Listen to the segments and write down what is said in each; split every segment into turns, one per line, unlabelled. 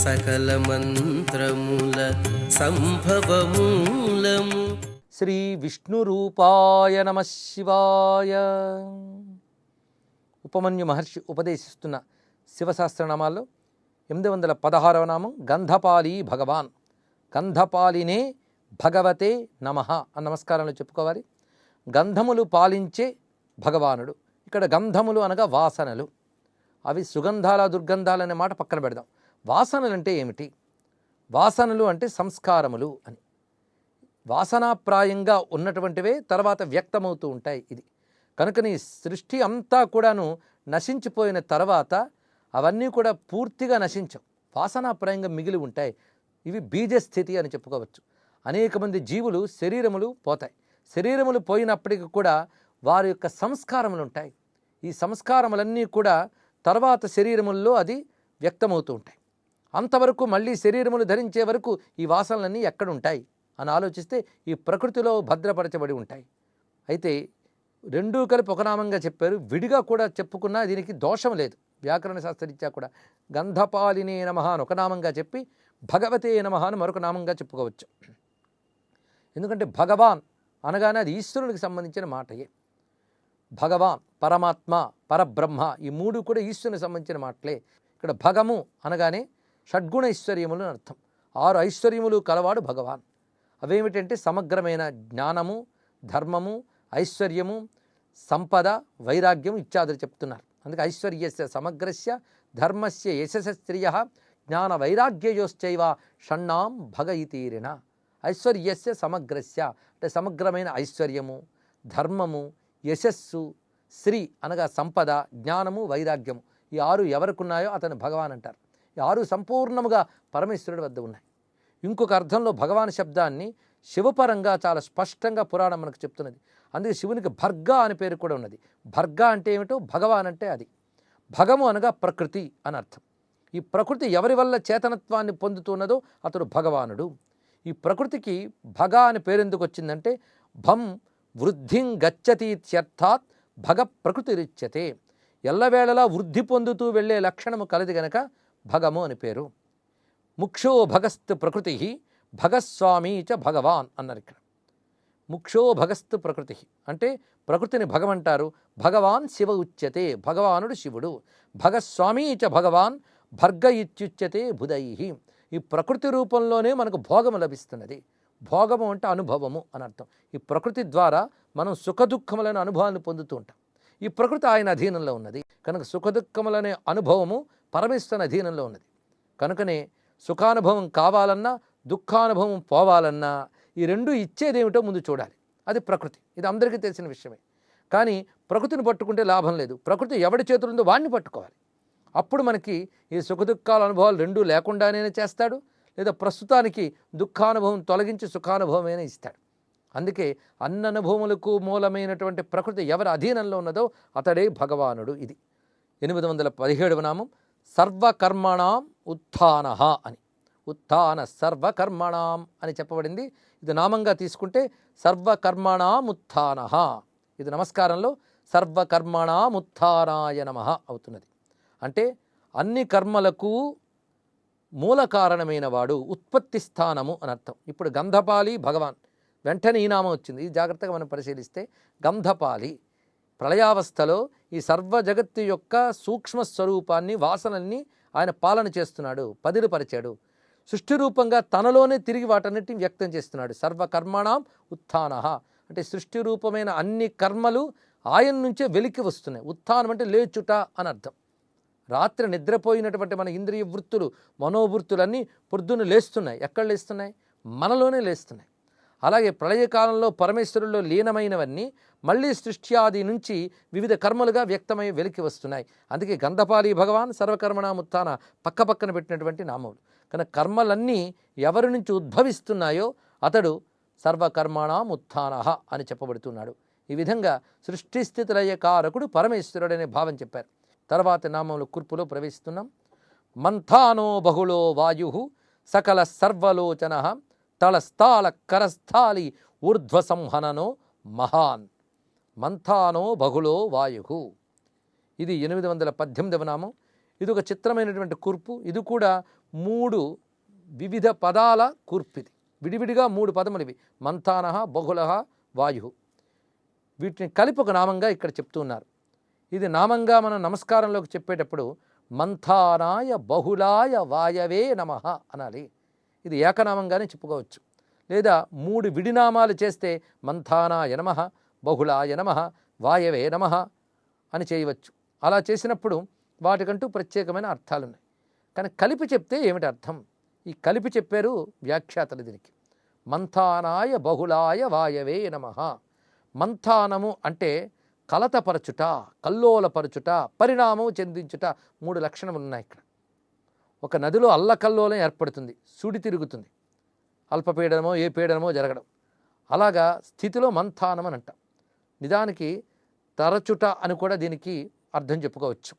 సకల మంత్రముల సంభవమూలము.
శ్రీ విష్ణురూపాయ నమ శివాయ. ఉపమన్యు మహర్షి ఉపదేశిస్తున్న శివశాస్త్రనామాల్లో ఎనిమిది వందల పదహారవ నామం గంధపాలి భగవాన్. గంధపాలినే భగవతే నమ నమస్కారంలో చెప్పుకోవాలి. గంధములు పాలించే భగవానుడు. ఇక్కడ గంధములు అనగా వాసనలు. అవి సుగంధాల దుర్గంధాలు అనే మాట పక్కన పెడదాం. వాసనలు అంటే ఏమిటి? వాసనలు అంటే సంస్కారములు అని. వాసనాప్రాయంగా ఉన్నటువంటివే తర్వాత వ్యక్తమవుతూ ఉంటాయి ఇది. కనుకని సృష్టి అంతా కూడాను నశించిపోయిన తర్వాత అవన్నీ కూడా పూర్తిగా నశించవు. వాసనాప్రాయంగా మిగిలి ఉంటాయి. ఇవి బీజస్థితి అని చెప్పుకోవచ్చు. అనేక మంది జీవులు శరీరములు పోతాయి. శరీరములు పోయినప్పటికీ కూడా వారి యొక్క సంస్కారములు ఉంటాయి. ఈ సంస్కారములన్నీ కూడా తర్వాత శరీరముల్లో అది వ్యక్తమవుతూ ఉంటాయి. అంతవరకు మళ్ళీ శరీరములు ధరించే వరకు ఈ వాసనలన్నీ ఎక్కడ ఉంటాయి అని ఆలోచిస్తే ఈ ప్రకృతిలో భద్రపరచబడి ఉంటాయి. అయితే రెండూ కలిపి ఒక నామంగా చెప్పారు. విడిగా కూడా చెప్పుకున్నా దీనికి దోషం లేదు. వ్యాకరణ శాస్త్రరీత్యా కూడా గంధపాలినే నమ అని ఒక నామంగా చెప్పి భగవతే నమ అని మరొక నామంగా చెప్పుకోవచ్చు. ఎందుకంటే భగవాన్ అనగానే అది ఈశ్వరునికి సంబంధించిన మాటయే. భగవాన్ పరమాత్మ పరబ్రహ్మ ఈ మూడు కూడా ఈశ్వరునికి సంబంధించిన మాటలే. ఇక్కడ భగము అనగానే షడ్గుణ ఐశ్వర్యములు అర్థం. ఆరు ఐశ్వర్యములు కలవాడు భగవాన్. అవేమిటంటే సమగ్రమైన జ్ఞానము ధర్మము ఐశ్వర్యము సంపద వైరాగ్యం ఇత్యాదులు చెప్తున్నారు. అందుకే ఐశ్వర్యస్య సమగ్రస్య ధర్మస్య యశస్త్రియ జ్ఞాన వైరాగ్యయోశ్చైవ షణ్ణాం భగ ఇతీరిణ ఐశ్వర్యస్య సమగ్రస్య అంటే సమగ్రమైన ఐశ్వర్యము ధర్మము యశస్సు శ్రీ అనగా సంపద జ్ఞానము వైరాగ్యము. ఈ ఆరు ఎవరికున్నాయో అతను భగవాన్ అంటారు. ఆరు సంపూర్ణముగా పరమేశ్వరుడి వద్ద ఉన్నాయి. ఇంకొక అర్థంలో భగవాన్ శబ్దాన్ని శివపరంగా చాలా స్పష్టంగా పురాణం మనకు చెప్తున్నది. అందుకే శివునికి భర్గా అనే పేరు కూడా ఉన్నది. భర్గా అంటే ఏమిటో? భగవాన్ అంటే అది. భగము అనగా ప్రకృతి అని అర్థం. ఈ ప్రకృతి ఎవరి వల్ల చేతనత్వాన్ని పొందుతున్నదో అతడు భగవానుడు. ఈ ప్రకృతికి భగ అని పేరు ఎందుకు వచ్చిందంటే భం వృద్ధిం గచ్చతీత్యర్థాత్ భగ ప్రకృతిరిచ్యతే. ఎల్లవేళలా వృద్ధి పొందుతూ వెళ్ళే లక్షణము కలది గనక భగము అని పేరు. ముక్షో భగస్త్ ప్రకృతి భగస్వామి చ భగవాన్ అన్నారు ఇక్కడ. ముక్షో భగస్త్ ప్రకృతి అంటే ప్రకృతిని భగమంటారు భగవాన్ శివ ఉచ్యతే భగవానుడు శివుడు. భగస్వామి చ భగవాన్ భర్గ ఇత్యుచ్యతే బుధై. ఈ ప్రకృతి రూపంలోనే మనకు భోగము లభిస్తున్నది. భోగము అంటే అనుభవము అని అర్థం. ఈ ప్రకృతి ద్వారా మనం సుఖదుఖములైన అనుభవాన్ని పొందుతూ ఉంటాం. ఈ ప్రకృతి ఆయన అధీనంలో ఉన్నది. కనుక సుఖదుఖములనే అనుభవము పరమేశ్వరుని అధీనంలో ఉన్నది. కనుకనే సుఖానుభవం కావాలన్నా దుఃఖానుభవం పోవాలన్నా ఈ రెండు ఇచ్చేదేమిటో ముందు చూడాలి. అది ప్రకృతి. ఇది అందరికీ తెలిసిన విషయమే. కానీ ప్రకృతిని పట్టుకుంటే లాభం లేదు. ప్రకృతి ఎవడి చేతులు ఉందో వాడిని పట్టుకోవాలి. అప్పుడు మనకి ఈ సుఖదుఖాల అనుభవాలు రెండూ లేకుండానే చేస్తాడు లేదా ప్రస్తుతానికి దుఃఖానుభవం తొలగించి సుఖానుభవమైనా ఇస్తాడు. అందుకే అన్న అనుభవములకు మూలమైనటువంటి ప్రకృతి ఎవరి అధీనంలో ఉన్నదో అతడే భగవానుడు ఇది. ఎనిమిది వందల పదిహేడవ నామం. సర్వకర్మణాం ఉత్థాన అని. ఉత్థాన సర్వకర్మణాం అని చెప్పబడింది. ఇది నామంగా తీసుకుంటే సర్వకర్మణాం ఉత్థాన. ఇది నమస్కారంలో సర్వకర్మణాం ఉత్థానాయ నమ అవుతున్నది. అంటే అన్ని కర్మలకు మూల కారణమైన వాడు ఉత్పత్తి స్థానము అని అర్థం. ఇప్పుడు గంధపాలి భగవాన్ వెంటనే ఈ నామం వచ్చింది. ఇది జాగ్రత్తగా మనం పరిశీలిస్తే గంధపాలి ప్రళయావస్థలో ఈ సర్వ జగత్తు యొక్క సూక్ష్మ స్వరూపాన్ని వాసనల్ని ఆయన పాలన చేస్తున్నాడు పదిలిపరిచాడు. సృష్టి రూపంగా తనలోనే తిరిగి వాటన్నిటిని వ్యక్తం చేస్తున్నాడు. సర్వకర్మణాం ఉత్థాన. అంటే సృష్టి రూపమైన అన్ని కర్మలు ఆయన నుంచే వెలికి వస్తున్నాయి. ఉత్థానం అంటే లేచుట అని అర్థం. రాత్రి నిద్రపోయినటువంటి మన ఇంద్రియ వృత్తులు మనోవృత్తులన్నీ పొద్దున్న లేస్తున్నాయి. ఎక్కడ లేస్తున్నాయి? మనలోనే లేస్తున్నాయి. అలాగే ప్రళయకాలంలో పరమేశ్వరుల్లో లీనమైనవన్నీ మళ్ళీ సృష్టి ఆది నుంచి వివిధ కర్మలుగా వ్యక్తమై వెలికి వస్తున్నాయి. అందుకే గంధపాలి భగవాన్ సర్వకర్మణాముత్థాన పక్క పక్కన పెట్టినటువంటి నామములు. కనుక కర్మలన్నీ ఎవరి నుంచి ఉద్భవిస్తున్నాయో అతడు సర్వకర్మణాముత్థాన అని చెప్పబడుతున్నాడు. ఈ విధంగా సృష్టి స్థితిలయ్య కారకుడు పరమేశ్వరుడనే భావం చెప్పారు. తర్వాత నామములు కూర్పులో ప్రవేశిస్తున్నాం. మంథానో బహుళో వాయు సకల సర్వలోచన తళస్థాళ కరస్థాళి ఊర్ధ్వసంహననో మహాన్. మంథానో బహుళో వాయు ఇది ఎనిమిది వందల పద్దెనిమిదవ నామం. ఇది ఒక చిత్రమైనటువంటి కూర్పు. ఇది కూడా మూడు వివిధ పదాల కూర్పు ఇది విడివిడిగా మూడు పదములు ఇవి మంథాన బహుళ వాయు. వీటిని కలిపి ఒక నామంగా ఇక్కడ చెప్తున్నారు. ఇది నామంగా మనం నమస్కారంలోకి చెప్పేటప్పుడు మంథానాయ బహుళాయ వాయవే నమ అనాలి. ఇది ఏకనామంగానే చెప్పుకోవచ్చు. లేదా మూడు విడినామాలు చేస్తే మంథానాయ నమ బహుళాయ నమ వాయవే నమ అని చేయవచ్చు. అలా చేసినప్పుడు వాటికంటూ ప్రత్యేకమైన అర్థాలు ఉన్నాయి కానీ కలిపి చెప్తే ఏమిటి అర్థం? ఈ కలిపి చెప్పారు వ్యాఖ్యాతలు దీనికి. మంథానాయ బహుళాయ వాయవే నమ. మంథానము అంటే కలతపరచుట కల్లోలపరచుట పరిణామం చెందించుట మూడు లక్షణములు ఉన్నాయి ఇక్కడ. ఒక నదిలో అల్లకల్లోలం ఏర్పడుతుంది సుడి తిరుగుతుంది. అల్పపీడనమో ఏ పీడనమో జరగడం. అలాగా స్థితిలో మంథానం అని అంటాం. నిజానికి తరచుట అని కూడా దీనికి అర్థం చెప్పుకోవచ్చు.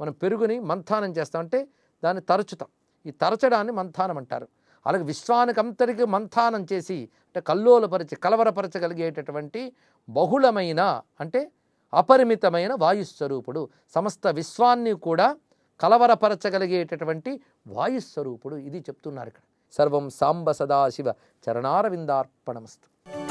మనం పెరుగుని మంథానం చేస్తామంటే దాన్ని తరచుతాం. ఈ తరచడాన్ని మంథానం అంటారు. అలాగే విశ్వానికి అంతరికి మంథానం చేసి అంటే కల్లోలపరిచి కలవరపరచగలిగేటటువంటి బహుళమైన అంటే అపరిమితమైన వాయుస్వరూపుడు సమస్త విశ్వాన్ని కూడా కలవరపరచగలిగేటటువంటి వాయుస్వరూపుడు ఇది చెప్తున్నారు ఇక్కడ. సర్వం సాంబ సదాశివ చరణారవిందార్పణమస్తు.